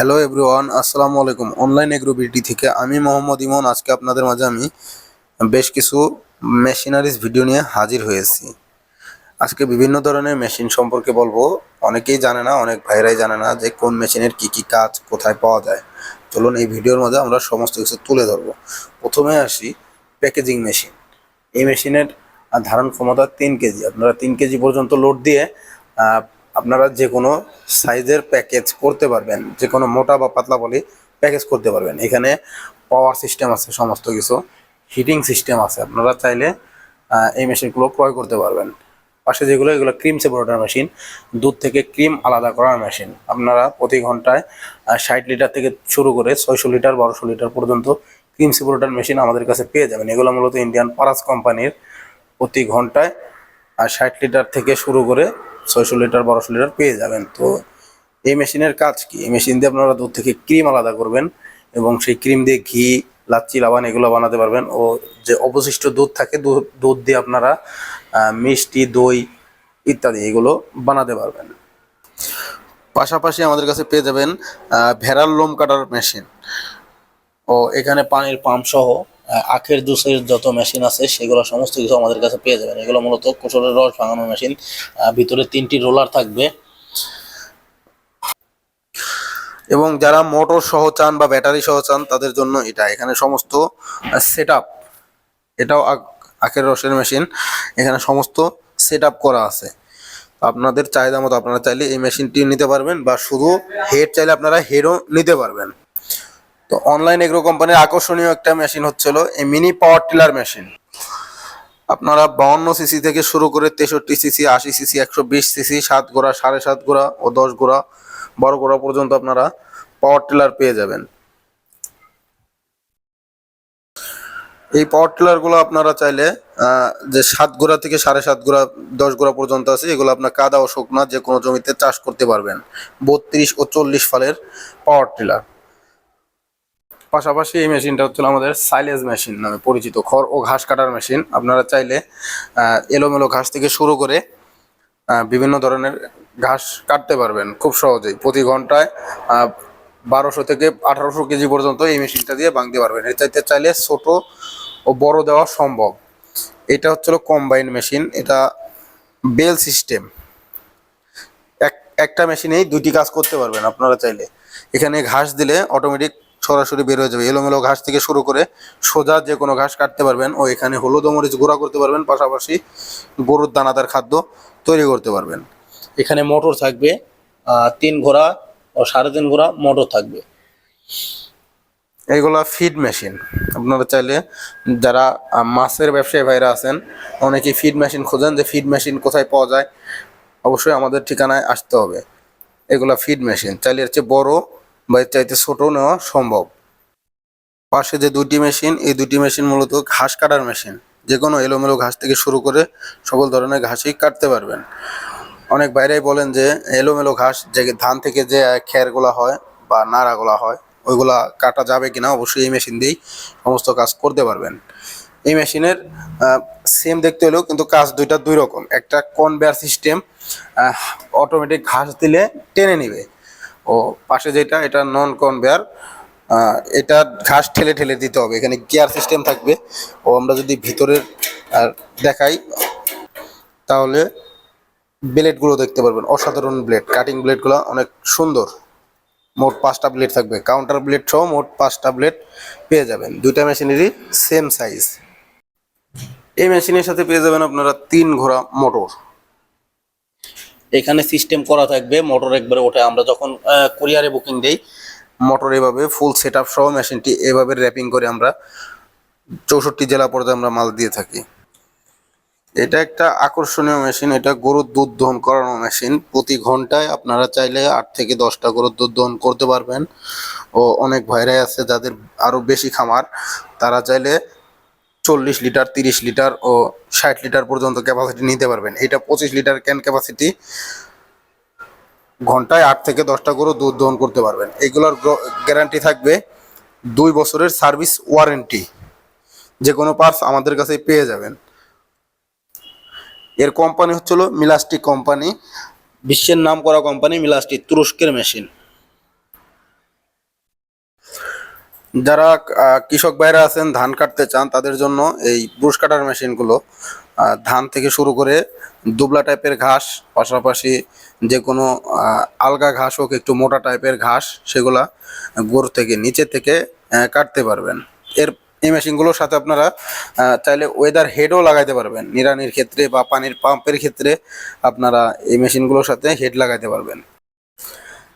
Hello everyone আসসালামু আলাইকুম। Online এগ্রোবিটি থেকে আমি মোহাম্মদ ইমন। আজকে আপনাদের মাঝে আমি বেশ কিছু মেশিনারিজ ভিডিও নিয়ে হাজির হয়েছি। আজকে বিভিন্ন ধরনের মেশিন সম্পর্কে বলব। অনেকেই জানে না, অনেক ভাইরাই জানে না যে কোন মেশিনের কি কি কাজ কোথায় পাওয়া যায়। চলুন এই ভিডিওর মধ্যে আমরা সমস্ত কিছু তুলে ধরবো। প্রথমে আসি প্যাকেজিং মেশিন এই মেশিনের ধারণ ক্ষমতা তিন কেজি। আপনারা তিন কেজি পর্যন্ত লোড দিয়ে আপনারা যে কোনো সাইজের প্যাকেজ করতে পারবেন, যে কোনো মোটা বা পাতলা বলি প্যাকেজ করতে পারবেন। এখানে পাওয়ার সিস্টেম আছে সমস্ত কিছু হিটিং সিস্টেম আছে। আপনারা চাইলে এই মেশিনগুলো ক্রয় করতে পারবেন। পাশে যেগুলো, এগুলো ক্রিম সেপারেটর মেশিন দুধ থেকে ক্রিম আলাদা করার মেশিন আপনারা প্রতি ঘন্টায় ষাট লিটার থেকে শুরু করে ছয়শো লিটার বারোশো লিটার পর্যন্ত ক্রিম সেপারেটর মেশিন আমাদের কাছে পেয়ে যাবেন। এগুলো মূলত ইন্ডিয়ান পারাস কোম্পানির প্রতি ঘন্টায় ষাট লিটার থেকে শুরু করে ছয়শো লিটার, বারোশো লিটার পেয়ে যাবেন। তো এই মেশিনের কাজ কি? এই মেশিন দিয়ে আপনারা দুধ থেকে ক্রিম আলাদা করবেন এবং সেই ক্রিম দিয়ে ঘি, লাচ্ছি, লাবান এগুলো বানাতে পারবেন ও যে অবশিষ্ট দুধ থাকে দুধ দিয়ে আপনারা মিষ্টি, দই ইত্যাদি এগুলো বানাতে পারবেন। পাশাপাশি আমাদের কাছে পেয়ে যাবেন ভেড়ার লোম কাটার মেশিন। ও এখানে পানির পাম্প সহ আখের জুসের যত মেশিন আছে, সেগুলো সমস্ত কিছু আমাদের কাছে পেয়ে যাবেন। এগুলো মূলত কোচরের রস ভাঙানোর মেশিন ভিতরে তিনটি রোলার থাকবে। এবং যারা মোটর সহ চান বা ব্যাটারি সহ চান, তাদের জন্য এটা। এখানে সমস্ত সেট এটাও আখ- আখের রসের মেশিন এখানে সমস্ত সেট করা আছে। আপনাদের চাহিদা মতো আপনারা চাইলে এই মেশিনটি নিতে পারবেন বা শুধু হেড চাইলে আপনারা হেডও নিতে পারবেন। তো অনলাইন এগ্রো কোম্পানির আকর্ষণীয় একটা মেশিন হচ্ছিল এই মিনি পাওয়ার টিলার মেশিন আপনারা বাউন্ন সিসি থেকে শুরু করে তেষট্টি সিসি আশি সিসি একশো বিশ সিসি সাত গোড়া, সাড়ে সাত গোড়া ও দশ গোড়া বারো গোড়া পর্যন্ত আপনারা পাওয়ার টিলার পেয়ে যাবেন। এই পাওয়ার টিলারগুলো আপনারা চাইলে যে সাত গোড়া থেকে সাড়ে সাত গোড়া, দশ গোড়া পর্যন্ত আছে, এগুলো আপনার কাদা ও শুকনা যে কোনো জমিতে চাষ করতে পারবেন। বত্রিশ ও চল্লিশ ফালের পাওয়ার টিলার পাশাপাশি এই মেশিনটা হচ্ছে আমাদের সাইলেজ মেশিন নামে পরিচিত, খড় ও ঘাস কাটার মেশিন আপনারা চাইলে এলোমেলো ঘাস থেকে শুরু করে বিভিন্ন ধরনের ঘাস কাটতে পারবেন খুব সহজেই। প্রতি ঘন্টায় বারোশো থেকে আঠারোশো কেজি পর্যন্ত এই মেশিনটা দিয়ে ভাঙতে পারবেন। এর চাইতে চাইলে ছোট ও বড় দেওয়া সম্ভব। এটা হচ্ছিল কম্বাইন মেশিন এটা বেল সিস্টেম এক, একটা মেশিনেই দুইটি কাজ করতে পারবেন আপনারা চাইলে। এখানে ঘাস দিলে অটোমেটিক সরাসরি বের হয়ে যাবে। এলোমেলো ঘাস থেকে শুরু করে সোজা যে কোনো ঘাস কাটতে পারবেন ও এখানে হলুদ মরিচ গুঁড়া করতে পারবেন, পাশাপাশি গরুর দানাদার খাদ্য তৈরি করতে পারবেন। এখানে মোটর থাকবে তিন ঘোড়া ও সাড়ে তিন ঘোড়া মোটর থাকবে। এইগুলা ফিড মেশিন আপনারা চাইলে যারা মাছের ব্যবসায়ী ভাইরা আছেন অনেকে ফিড মেশিন খোঁজেন যে ফিড মেশিন কোথায় পাওয়া যায়। অবশ্যই আমাদের ঠিকানায় আসতে হবে। এগুলা ফিড মেশিন চাইলে হচ্ছে বড় বা এর চাইতে ছোট নেওয়া সম্ভব। পাশে যে দুটি মেশিন, এই দুটি মেশিন মূলত ঘাস কাটার মেশিন। যে কোনো এলোমেলো ঘাস থেকে শুরু করে সকল ধরনের ঘাসই কাটতে পারবেন। অনেক বাইরেই বলেন যে এলোমেলো ঘাস যে ধান থেকে যে খেরগুলা হয় বা নাড়াগুলা হয়, ওইগুলা কাটা যাবে কিনা অবশ্যই এই মেশিন দিয়েই সমস্ত কাজ করতে পারবেন। এই মেশিনের সেম দেখতে হলেও কিন্তু কাজ দুইটা দুই রকম। একটা কনভেয়ার সিস্টেম অটোমেটিক ঘাস দিলে টেনে নিবে। ও পাশে যেটা এটা নন কনভেয়ার এটা ঘাস ঠেলে ঠেলে দিতে হবে। এখানে গিয়ার সিস্টেম থাকবে। ও আমরা যদি ভিতরের আহ, দেখাই তাহলে ব্লেডগুলো দেখতে পারবেন। অসাধারণ ব্লেড কাটিং ব্লেডগুলো অনেক সুন্দর। মোট পাঁচটা ব্লেড থাকবে। কাউন্টার ব্লেড সহ মোট পাঁচটা ব্লেড পেয়ে যাবেন। দুইটা মেশিনেরই সেম সাইজ এই মেশিনের সাথে পেয়ে যাবেন আপনারা তিন ঘোড়া মোটর এখানে সিস্টেম করা থাকবে মোটর একবারে ওঠে। আমরা যখন কুরিয়ারে বুকিং দেই মোটর এভাবে ফুল সেট আপ সহ মেশিনটি এভাবে র্যাপিং করে আমরা চৌষট্টি জেলা পর্যায়ে আমরা মাল দিয়ে থাকি। এটা একটা আকর্ষণীয় মেশিন এটা গরুর দুধ দহন করানো মেশিন প্রতি ঘন্টায় আপনারা চাইলে আট থেকে দশটা গরুর দুধ দহন করতে পারবেন। ও অনেক ভাইরাই আছে যাদের আরও বেশি খামার, তারা চাইলে চল্লিশ লিটার, তিরিশ লিটার ও ষাট লিটার পর্যন্ত ক্যাপাসিটি নিতে পারবেন। এটা পঁচিশ লিটার ক্যান ক্যাপাসিটি ঘন্টায় আট থেকে দশটা গরু দুধ দহন করতে পারবেন। এগুলোর গ্যারান্টি থাকবে দুই বছরের সার্ভিস ওয়ারেন্টি যে কোনো পার্টস আমাদের কাছে পেয়ে যাবেন। এর কোম্পানি হচ্ছিল মিলাস্টিক কোম্পানি বিশ্বের নাম করা কোম্পানি মিলাস্টিক তুরস্কের মেশিন যারা কৃষক ভাইরা আছেন, ধান কাটতে চান, তাদের জন্য এই ব্রুশ কাটার মেশিনগুলো ধান থেকে শুরু করে দুবলা টাইপের ঘাস, পাশাপাশি যে কোনো আলগা ঘাস হোক, একটু মোটা টাইপের ঘাস, সেগুলা গোড় থেকে নিচে থেকে কাটতে পারবেন। এর, এই মেশিনগুলোর সাথে আপনারা চাইলে ওয়েদার হেডও লাগাইতে পারবেন। নিড়ানির ক্ষেত্রে বা পানির পাম্পের ক্ষেত্রে আপনারা এই মেশিনগুলোর সাথে হেড লাগাইতে পারবেন।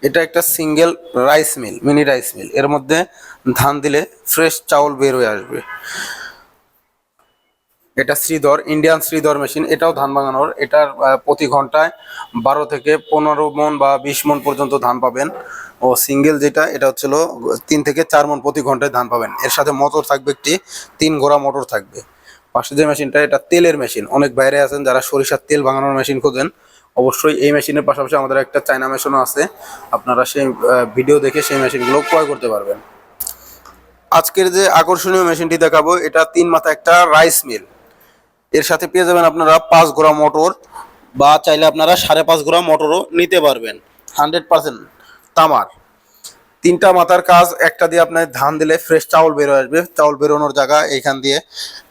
এটা একটা single rice mill mini rice mill এর মধ্যে ধান দিলে ফ্রেশ চাউল বের হয়ে আসবে। এটা শ্রীধর ইন্ডিয়ান শ্রীধর মেশিন এটাও ধান ভাঙানোর এটার প্রতি ঘন্টায় বারো থেকে পনেরো মন বা বিশ মন পর্যন্ত ধান পাবেন। ও সিঙ্গেল যেটা, এটা হচ্ছিল তিন থেকে চার মন প্রতি ঘন্টায় ধান পাবেন। এর সাথে মোটর থাকবে একটি, তিন ঘোড়া মোটর থাকবে। পাশে যে মেশিনটা এটা তেলের মেশিন অনেক বাইরে আছেন যারা সরিষার তেল ভাঙানোর মেশিন খোঁজেন অবশ্যই এই মেশিনের পাশাপাশি আমাদের একটা চায়না মেশিনও আছে। আপনারা সেই ভিডিও দেখে সেই মেশিনগুলো ক্রয় করতে পারবেন। আজকের যে আকর্ষণীয় মেশিনটি দেখাবো, এটা তিন মাথা একটা রাইস মিল এর সাথে পেয়ে যাবেন আপনারা পাঁচ গোড়া মোটর বা চাইলে আপনারা সাড়ে পাঁচ গোড়া মোটরও নিতে পারবেন। হান্ড্রেড পার্সেন্ট তামার। তিনটা মাথার কাজ, একটা দিয়ে আপনার ধান দিলে ফ্রেশ চাউল বেরো আসবে। চাউল বেরোনোর জায়গা এখান দিয়ে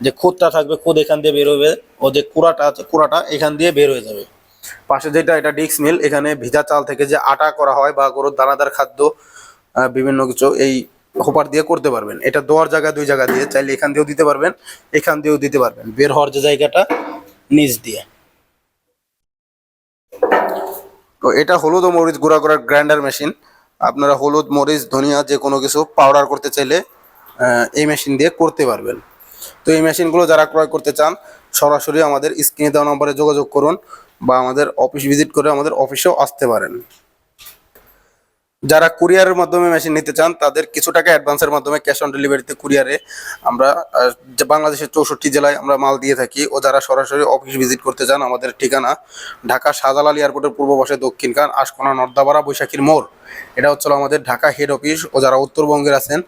যে খুদটা থাকবে, খুদ এখান দিয়ে বেরোবে ও যে কুড়াটা আছে, কুড়াটা এখান দিয়ে বের হয়ে যাবে। পাশে যেটা, এটা ডিক্স মিল। এখানে ভিজা চাল থেকে যে আটা করা হয় বা গরুর দানাদার খাদ্য বিভিন্ন কিছু এই হোপার দিয়ে করতে পারবেন। এটা দেওয়ার জায়গা দুই জায়গা দিয়ে, চাইলে এখান দিয়েও দিতে পারবেন, এখান দিয়েও দিতে পারবেন। বের হওয়ার যে জায়গাটা, নিচ দিয়ে। তো এটা হলুদ ও মরিচ গুঁড়া করার গ্রাইন্ডার মেশিন। আপনারা হলুদ, মরিচ, ধনিয়া যে কোনো কিছু পাউডার করতে চাইলে এই মেশিন দিয়ে করতে পারবেন। তো এই মেশিনগুলো যারা ক্রয় করতে চান, সরাসরি আমাদের স্ক্রিনে দেওয়া নম্বরে যোগাযোগ করুন। বা আমাদের অফিস ভিজিট করে আমাদের অফিসেও আসতে পারেন। যারা কুরিয়ারের মাধ্যমে মেশিন নিতে চান, তাদের কিছু টাকা অ্যাডভান্সের মাধ্যমে ক্যাশ অন ডেলিভারিতে কুরিয়ারে আমরা বাংলাদেশের চৌষট্টি জেলায় আমরা মাল দিয়ে থাকি, ও যারা সরাসরি অফিস ভিজিট করতে চান, আমাদের ঠিকানা ঢাকা শাহজালাল এয়ারপোর্টের পূর্ব পাশে দক্ষিণ কান আশকোনা নর্দাপাড়া বৈশাখীর মোড়। এটা হচ্ছিল আমাদের ঢাকা হেড অফিস ও যারা উত্তরবঙ্গের আছেন,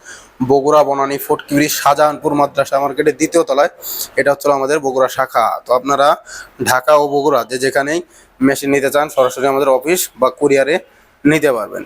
বগুড়া, বনানী ফটকিবিরি শাহজাহানপুর মাদ্রাসা মার্কেটের দ্বিতীয় তলায়, এটা হচ্ছিল আমাদের বগুড়া শাখা। তো আপনারা ঢাকা ও বগুড়া যে যেখানেই মেশিন নিতে চান, সরাসরি আমাদের অফিস বা কুরিয়ারে নিতে পারবেন।